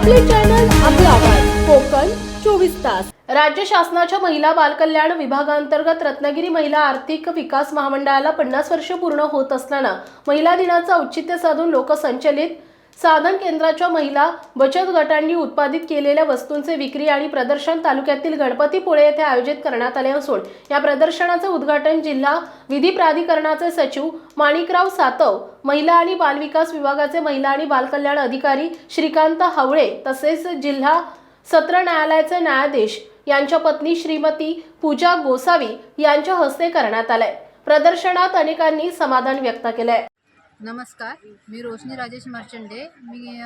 आपले चॅनल आपला आवाज. कोकण चोवीस तास. राज्य शासनाच्या महिला बालकल्याण विभागांतर्गत रत्नागिरी महिला आर्थिक विकास महामंडळाला पन्नास वर्ष पूर्ण होत असताना महिला दिनाचं औचित्य साधून लोकसंचलित साधन केंद्राच्या महिला बचत गटांनी उत्पादित केलेल्या वस्तूंचे विक्री आणि प्रदर्शन तालुक्यातील गणपतीपुळे येथे आयोजित करण्यात आले असून या प्रदर्शनाचे उद्घाटन जिल्हा विधी प्राधिकरणाचे सचिव माणिकराव सातव महिला आणि बालविकास विभागाचे महिला आणि बालकल्याण अधिकारी श्रीकांत हावळे तसेच जिल्हा सत्र न्यायालयाचे न्यायाधीश यांच्या पत्नी श्रीमती पूजा गोसावी यांच्या हस्ते करण्यात आलंय. प्रदर्शनात अनेकांनी समाधान व्यक्त केलंय. नमस्कार मी रोशनी राजेश मर्चंडे. मी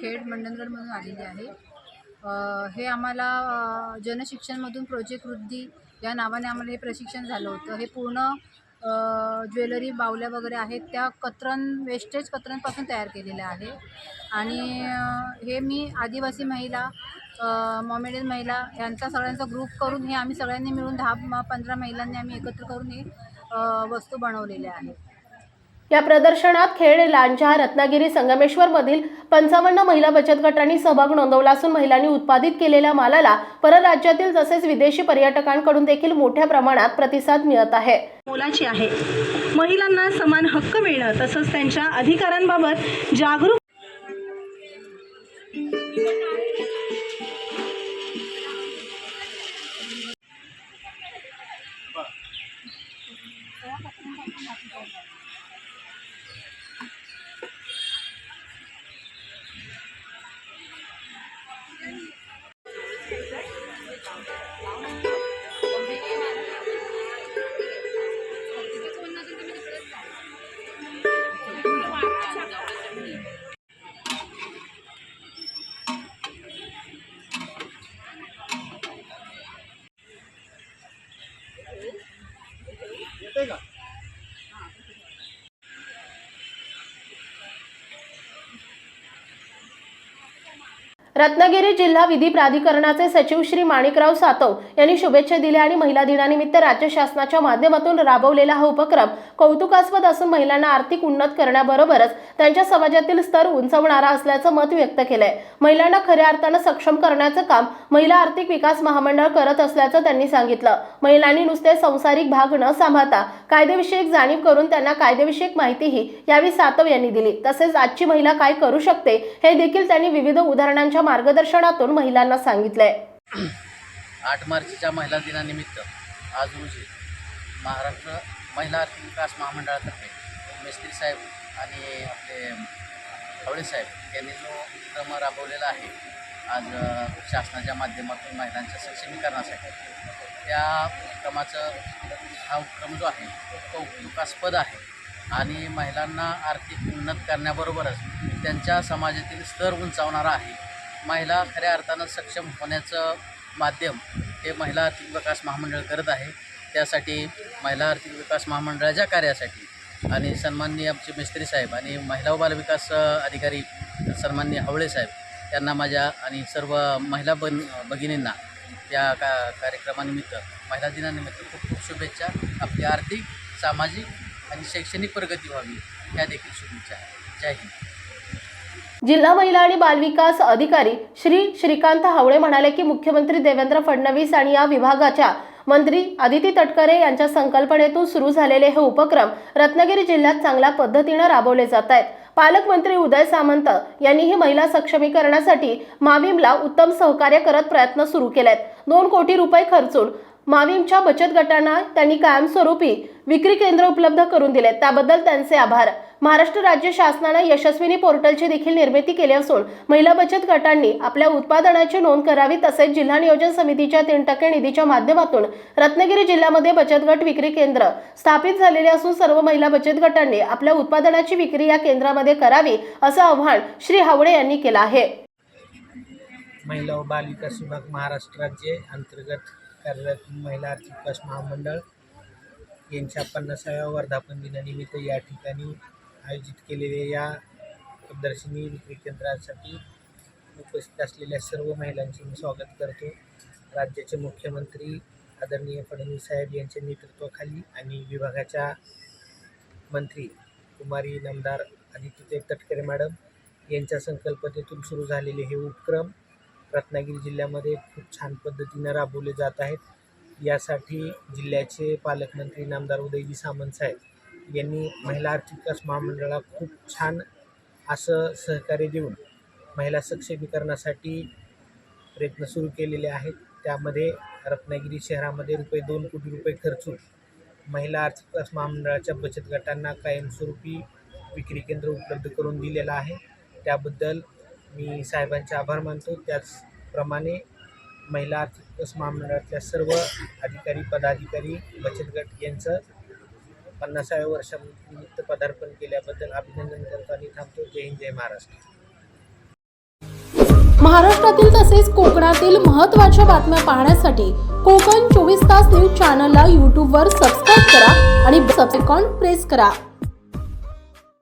खेड मंडणगडमधून आलेली आहे. हे आम्हाला जनशिक्षणमधून प्रोजेक्ट वृद्धी या नावाने आम्हाला हे प्रशिक्षण झालं होतं. हे पूर्ण ज्वेलरी बावल्या वगैरे आहेत त्या कतरन वेस्टेज कतरनपासून तयार केलेल्या आहे. आणि हे मी आदिवासी महिला मॉमेडियन महिला यांचा सगळ्यांचा ग्रुप करून हे आम्ही सगळ्यांनी मिळून दहा पंधरा महिलांनी आम्ही एकत्र करून हे वस्तू बनवलेल्या आहेत. या प्रदर्शनात खेड लांजा रत्नागिरी संगमेश्वर मधील पंचावन्न महिला बचत गटांनी सहभाग नोंदवला असून महिलांनी उत्पादित केलेल्या मालाला परराज्यातील तसेच विदेशी पर्यटकांकडून देखील मोठ्या प्रमाणात प्रतिसाद मिळत आहे. मोलाची आहे. महिलांना समान हक्क मिळणं तसंच त्यांच्या अधिकारांबाबत जागरूक 这个 रत्नागिरी जिल्हा विधी प्राधिकरणाचे सचिव श्री माणिकराव सातव यांनी शुभेच्छा दिल्या आणि महिला दिनानिमित्त राज्य शासनाच्या माध्यमातून राबवलेला हा उपक्रम कौतुकास्पद असून महिलांना आर्थिक उन्नत करण्याबरोबरच त्यांच्या समाजातील स्तर उंचवणारा असल्याचं मत व्यक्त केलंय. महिलांना खऱ्या अर्थानं सक्षम करण्याचं काम महिला आर्थिक विकास महामंडळ करत असल्याचं त्यांनी सांगितलं. महिलांनी नुसते संसारिक भाग न सांभाळता कायदेविषयक जाणीव करून त्यांना कायदेविषयक माहितीही यावेळी सातव यांनी दिली. तसेच आजची महिला काय करू शकते हे देखील त्यांनी विविध उदाहरणांच्या मार्गदर्शनातून महिलांना सांगितलंय. आठ मार्चच्या महिला दिनानिमित्त आज रोजी महाराष्ट्र महिला आर्थिक विकास महामंडळातर्फे मिस्त्री साहेब आणि आपले हवळे साहेब यांनी जो उपक्रम राबवलेला आहे आज शासनाच्या माध्यमातून महिलांच्या सक्षमीकरणासाठी त्या उपक्रमाचं हा उपक्रम जो आहे तो उपयोगास्पद आहे. आणि महिलांना आर्थिक उन्नत करण्याबरोबरच त्यांच्या समाजातील स्तर उंचावणारा आहे. महिला खऱ्या अर्थानं सक्षम होण्याचं माध्यम हे महिला आर्थिक विकास महामंडळ करत आहे. त्यासाठी महिला आर्थिक विकास महामंडळाच्या कार्यासाठी आणि सन्माननीय आमचे मिस्त्री साहेब आणि महिला व बालविकास अधिकारी सन्माननीय हवळे साहेब त्यांना माझ्या आणि सर्व महिला बन भगिनींना या का कार्यक्रमानिमित्त महिला दिनानिमित्त खूप खूप शुभेच्छा. आपली आर्थिक सामाजिक आणि शैक्षणिक प्रगती व्हावी ह्या देखील शुभेच्छा. जय हिंद. जिल्हा महिला आणि बालविकास अधिकारी श्री श्रीकांत हावळे म्हणाले की मुख्यमंत्री देवेंद्र फडणवीस आणि या विभागाच्या मंत्री आदिती तटकरे यांच्या संकल्पनेतून सुरू झालेले हे उपक्रम रत्नागिरी जिल्ह्यात चांगल्या पद्धतीनं राबवले जात आहेत. पालकमंत्री उदय सामंत यांनीही महिला सक्षमीकरणासाठी माविमला उत्तम सहकार्य करत प्रयत्न सुरू केलेत. दोन कोटी रुपये खर्चून माविमच्या बचत गटांना त्यांनी कायमस्वरूपी विक्री केंद्र उपलब्ध करून दिले त्याबद्दल त्यांचे आभार. महाराष्ट्र राज्य शासनानं यशस्विनी पोर्टलची देखील निर्मिती केली असून महिला बचत गटांनी आपल्या उत्पादनाची नोंद करावी तसेच जिल्हा नियोजन समितीच्या तीन टक्के निधीच्या माध्यमातून रत्नागिरी जिल्ह्यामध्ये बचत गट विक्री केंद्र स्थापित झालेले असून सर्व महिला बचत गटांनी आपल्या उत्पादनाची विक्री या केंद्रामध्ये करावी असं आव्हान श्री हावडे यांनी केलं आहे. महिला व बाल विकास विभाग महाराष्ट्र राज्य अंतर्गत कार्यरत महिला आर्थिक विकास महामंडळ यांच्या पन्नासाव्या वर्धापन दिनानिमित्त या ठिकाणी आयोजित केलेल्या या दर्शनी विक्री केंद्रासाठी उपस्थित असलेल्या सर्व महिलांचे मी स्वागत करतो. राज्याचे मुख्यमंत्री आदरणीय फडणवीस साहेब यांच्या नेतृत्वाखाली आणि विभागाच्या मंत्री कुमारी नामदार आदित्य तटकरे मॅडम यांच्या संकल्पनेतून सुरू झालेले हे उपक्रम रत्नागिरी जिल्ह्यामध्ये खूप छान पद्धतीनं राबवले जात आहेत. यासाठी जिल्ह्याचे पालकमंत्री नामदार उदयजी सामंत साहेब यांनी महिला आर्थिक विकास महामंडळाला खूप छान असं सहकार्य देऊन महिला सक्षमीकरणासाठी प्रयत्न सुरू केलेले आहेत. त्यामध्ये रत्नागिरी शहरामध्ये रुपये दोन कोटी रुपये खर्चून महिला आर्थिक विकास महामंडळाच्या बचत गटांना कायमस्वरूपी विक्री केंद्र उपलब्ध करून दिलेलं आहे. त्याबद्दल मी साहेबांचे आभार मानतो. त्याचप्रमाणे महिला आर्थिक विकास महामंडळातल्या सर्व अधिकारी पदाधिकारी बचत गट यांचं पन्नासाव्या वर्षानिमित्त पदार्पण केल्याबद्दल अभिनंदन करतो आणि थांबतो. जय हिंद जय महाराष्ट्र. महाराष्ट्रातील तसेच कोकणातील महत्त्वाच्या बातम्या पाहण्यासाठी कोकण चोवीस तास न्यूज चॅनलला यूट्यूबवर सबस्क्राईब करा आणि सबसेकॉन प्रेस करा.